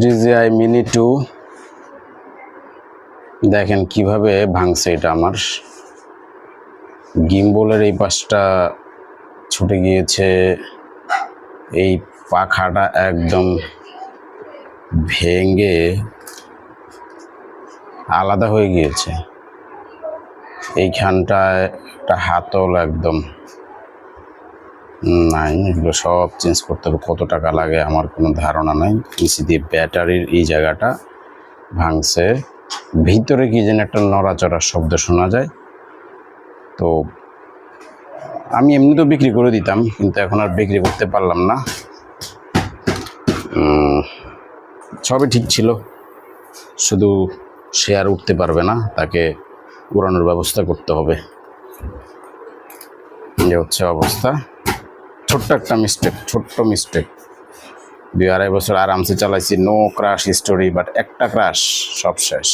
DJI mini two দেখেন কীভাবে ভাঙছে এটা আমার। গিম্বলের এই পাশটা ছুটে গিয়েছে। এই পাখাটা একদম ভেঙে আলাদা হয়ে গিয়েছে। এইখানটায় একটা হাতল একদম নাই, এগুলো সব চেঞ্জ করতে হবে, কত টাকা লাগে আমার কোনো ধারণা নাই। পিসি দিয়ে ব্যাটারির এই জায়গাটা ভাঙছে, ভিতরে কি যেন একটা নড়াচড়ার শব্দ শোনা যায়। তো আমি এমনি তো বিক্রি করে দিতাম, কিন্তু এখন আর বিক্রি করতে পারলাম না। সবই ঠিক ছিল, শুধু শেয়ার উঠতে পারবে না, তাকে উড়ানোর ব্যবস্থা করতে হবে। এই হচ্ছে অবস্থা। ছোট্ট একটা মিস্টেক ছোট্ট মিস্টেক দুই আড়াই বছর আরামসে চালাইছি নো ক্রাশ স্টোরি বাট একটা ক্রাশ সব শেষ।